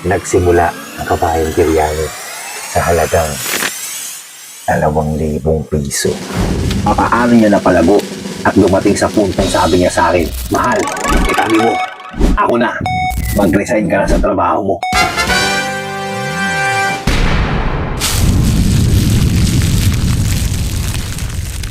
nagsimula ang kabayang biryani sa halagang dalawang libong piso. Papaano niya napalago at dumating sa puntong sabi niya sa akin, Mahal, itabi mo, ako na, mag-resign ka na sa trabaho mo.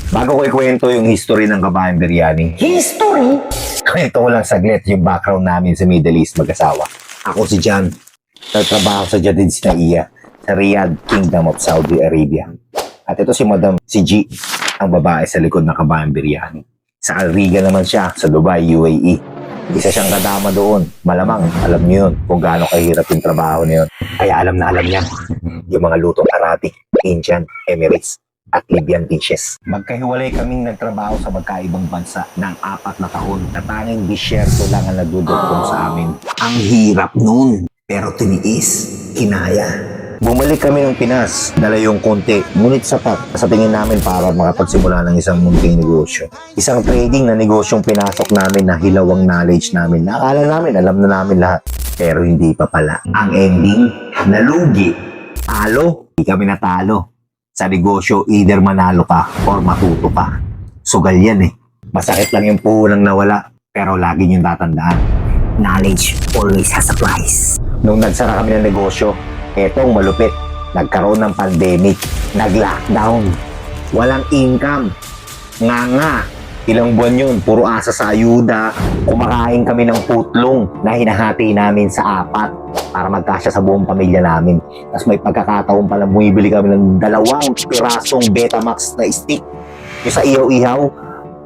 Bago ko ikwento yung history ng kabayang biryani. History? Kwento ko lang saglit yung background namin sa Middle East mag-asawa. Ako si John. Nagtrabaho sa Jadid Sinaiya sa Riyadh, Kingdom of Saudi Arabia. At ito si Madam si G, ang babae sa likod ng kabayang biryani. Sa Al Riga naman siya, sa Dubai, UAE. Isa siyang kadama doon. Malamang, alam niyo yun kung gaano kahirap yung trabaho yun. Kaya alam na alam niya yung mga lutong Arabic, Indian, Emirates, at Libyan dishes. Magkahiwalay kaming nagtrabaho sa magkaibang bansa ng apat na taon na tanging disyerto lang ang nagdudugtong sa amin. Ang hirap nun, pero tiniis, hinaya. Bumalik kami ng Pinas, dala yung konti, ngunit sapat sa tingin namin para makapagsimula ng isang munting negosyo. Isang trading na negosyong pinasok namin na hilawang knowledge namin. Nakala namin, alam na namin lahat. Pero hindi pa pala. Ang ending, nalugi. Talo, hindi kami natalo sa negosyo, either manalo ka or matuto ka. Sugal yan eh. Masakit lang yung puhulang nawala, pero lagi niyong tatandaan. Knowledge always has a price. Nung nagsara kami ng negosyo, etong malupit. Nagkaroon ng pandemic. Nag-lockdown. Walang income. Nga nga. Ilang buwan yun, puro asa sa ayuda. Kumakain kami ng putlong na hinahati namin sa apat para magkasya sa buong pamilya namin. Tapos may pagkakataon pala bumibili kami ng dalawang pirasong Betamax na stick. Yung sa ihaw-ihaw,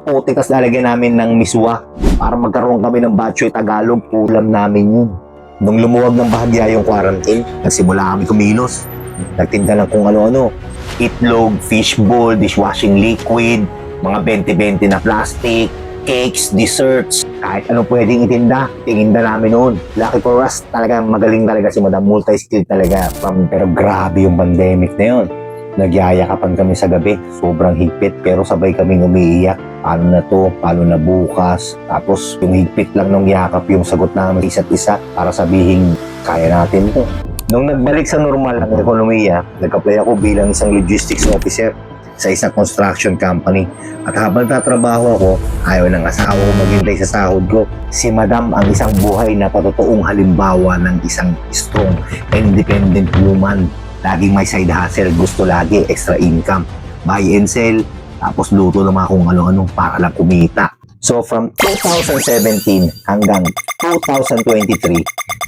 puti tas lalagyan namin ng miswa para magkaroon kami ng batchoy Tagalog, ulam namin yun. Nung lumuwag ng bahagya yung quarantine, nagsimula kami kumilos. Nagtinda ng kung ano-ano. Itlog, fishbowl, dishwashing liquid, mga 20-20 na plastic, cakes, desserts, kahit ano pwedeng itinda, tinginda namin noon. Lucky for us, talagang magaling talaga si Madam, multi-skill talaga. Pero grabe yung pandemic na yun. Nagyayakapan kami sa gabi, sobrang higpit, pero sabay kaming umiiyak. Paano na to? Paano na bukas? Tapos yung higpit lang nung yakap yung sagot namin isa't isa para sabihin, kaya natin to. Nung nagbalik sa normal ang ekonomiya, nag-apply ako bilang isang logistics officer sa isang construction company. At habang tatrabaho ako, ayaw ng asawa ko maghintay sa sahod ko. Si Madam ang isang buhay na patotoong halimbawa ng isang strong independent woman. Laging may side hustle, gusto lagi extra income. Buy and sell, tapos luto ng mga kung ano-ano para lang kumita. So from 2017 hanggang 2023,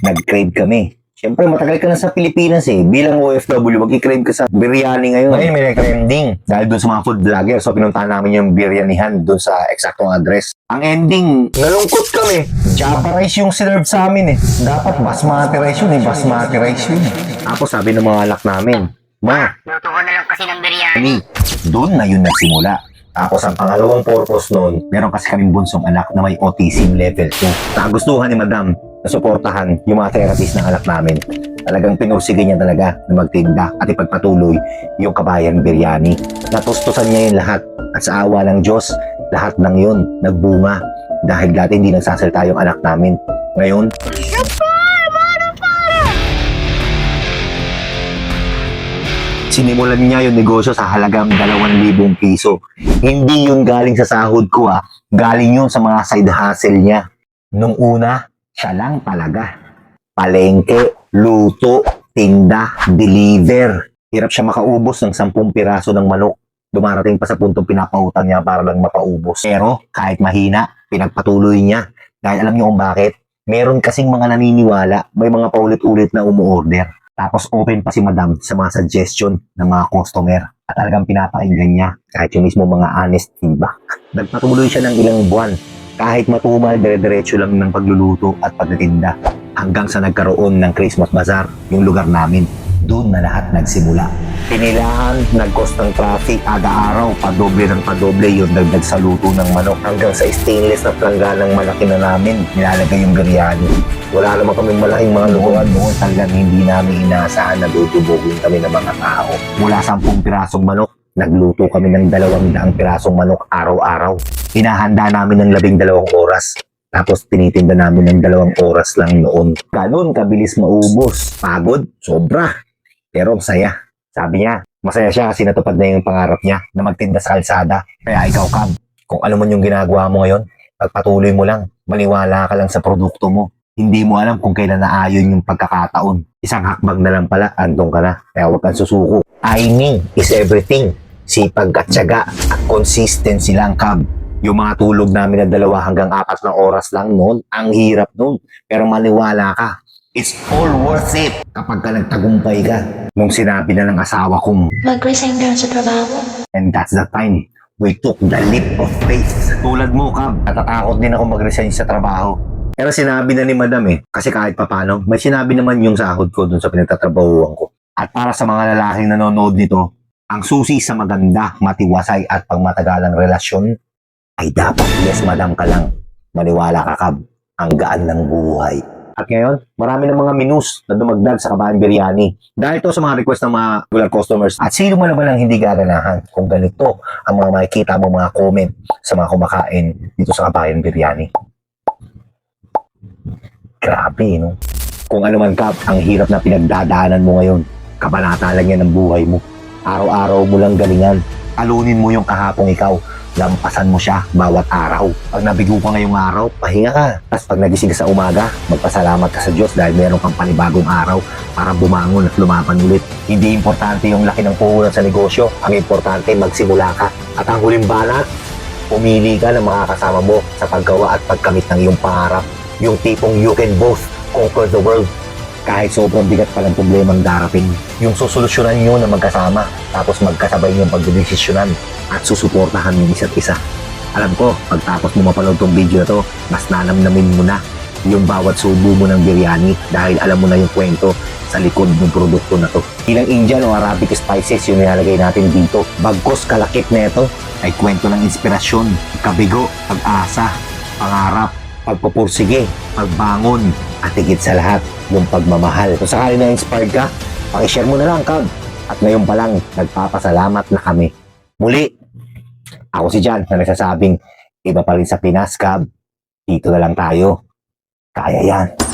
nag-crave kami. Siyempre, matagal ka na sa Pilipinas eh. Bilang OFW, mag-crave ka sa biryani ngayon. Ngayon, may trending. Dahil doon sa mga food vlogger, so pinuntahan namin yung biryanihan doon sa eksaktong address. Ang ending, nalungkot kami. Java rice yung serve sa amin eh. Dapat basmati rice yun eh. Basmati rice yun eh. Tapos sabi ng mga anak namin, Ma, Luto ko na lang kasi ng biryani. Ani, doon na yun nagsimula. Tapos ang pangalawang purpose noon, meron kasi kaming bunsong anak na may autism level 2. Nagustuhan ni Madam na suportahan yung mga therapist ng anak namin. Talagang pinursige niya talaga na magtinda at ipagpatuloy yung kabayan biryani. Natustusan niya yung lahat at sa awa ng Diyos, lahat ng yun nagbunga dahil dati hindi nagsasalita yung anak namin. Ngayon, sinimulan niya yung negosyo sa halagang 2,000 piso. Hindi yun galing sa sahod ko ah. Galing yun sa mga side hustle niya. Nung una, siya lang talaga. Palengke, luto, tinda, deliver. Hirap siya makaubos ng 10 piraso ng manok. Dumarating pa sa puntong pinapautang niya para lang mapaubos. Pero kahit mahina, pinagpatuloy niya. Dahil alam niyo kung bakit? Meron kasing mga naniniwala, may mga paulit-ulit na umuorder. Tapos open pa si madam sa mga suggestion ng mga customer. At talagang pinapakinggan niya kahit yung mismo mga honest feedback. Nagpatuloy siya ng ilang buwan. Kahit matumal, dire-diretso lang ng pagluluto at pagtitinda. Hanggang sa nagkaroon ng Christmas Bazaar, yung lugar namin. Doon na lahat nagsimula. Pinilahan, nag-cost ng traffic, ada araw, padoble ng padoble yung dagdag sa luto ng manok. Hanggang sa stainless na plangganang malaki na namin, nilalagay yung biryani. Wala naman kaming malaking mga lukuhan doon. Talagang hindi namin inaasahan na dudubogin kami ng mga tao. Mula 10 pirasong manok, nagluto kami ng dalawang daang pirasong manok araw-araw. Hinahanda namin ng labing dalawang oras. Tapos tinitinda namin ng dalawang oras lang noon. Ganun, kabilis maubos. Pagod, sobra. Pero saya. Sabi niya, masaya siya kasi natupad na yung pangarap niya na magtinda sa kalsada. Kaya ikaw, Cam, kung ano man yung ginagawa mo ngayon, pagpatuloy mo lang, maniwala ka lang sa produkto mo. Hindi mo alam kung kailan naayon yung pagkakataon. Isang hakbang na lang pala, andong ka na. Kaya huwag kang susuko. Timing is everything. Sipag at syaga at consistency lang, Cam. Yung mga tulog namin na dalawa hanggang apat na oras lang noon, ang hirap noon. Pero maniwala ka, it's all worth it kapag ka nagtagumpay ka. Nung sinabi na ng asawa kong, Mag-resign na sa trabaho. and that's the time we took the leap of faith. Tulad mo, Cam, natatakot din ako mag-resign sa trabaho. Pero sinabi na ni Madam eh, kasi kahit papano, may sinabi naman yung sahod ko dun sa pinagtatrabahuan ko. At para sa mga lalaking nanonood nito, ang susi sa maganda, matiwasay at pangmatagalang relasyon ay dapat yes madam ka lang. Maniwala ka kab, ang gaan ng buhay. At ngayon, marami ng mga menus na dumagdag sa kabahan biryani. Dahil to sa mga request ng mga regular customers. At sino man naman ang hindi gaganahan kung ganito ang mga makikita mo mga comment sa mga kumakain dito sa kabahan biryani. Grabe, no? Kung ano man kap, ang hirap na pinagdadaanan mo ngayon. Kabanata lang yan ng buhay mo. Araw-araw mo lang galingan. Alunin mo yung kahapong ikaw. Lampasan mo siya bawat araw. Pag nabigo ka ngayong araw, pahinga ka. Tapos pag nagising ka sa umaga, magpasalamat ka sa Diyos dahil meron kang panibagong araw para bumangon at lumaban ulit. Hindi importante yung laki ng puhunan sa negosyo. Ang importante, magsimula ka. At ang huling banat, pumili ka ng mga kasama mo sa paggawa at pagkamit ng iyong pangarap. Yung tipong you can both conquer the world kahit sobrang bigat pa ng problemang darating. Yung susolusyonan nyo na magkasama, tapos magkasabay nyo pagdedesisyonan at susuportahan yung isa't isa. Alam ko, pagtapos mo mapanood tong video na to, mas nanamnamin mo na yung bawat subo mo ng biryani dahil alam mo na yung kwento sa likod ng produkto na to. Ilang Indian o Arabic spices yung nilalagay natin dito. Bagkos kalakip na ito ay kwento ng inspirasyon, kabigo, pag-asa, pangarap, pagpupursige, pagbangon, at higit sa lahat, yung pagmamahal. Kung sakali na inspired ka, pakishare mo na lang, Kag. At ngayon pa lang, nagpapasalamat na kami. Muli, ako si Jan na nagsasabing, iba pa rin sa Pinas, Kab. Dito na lang tayo. Kaya yan.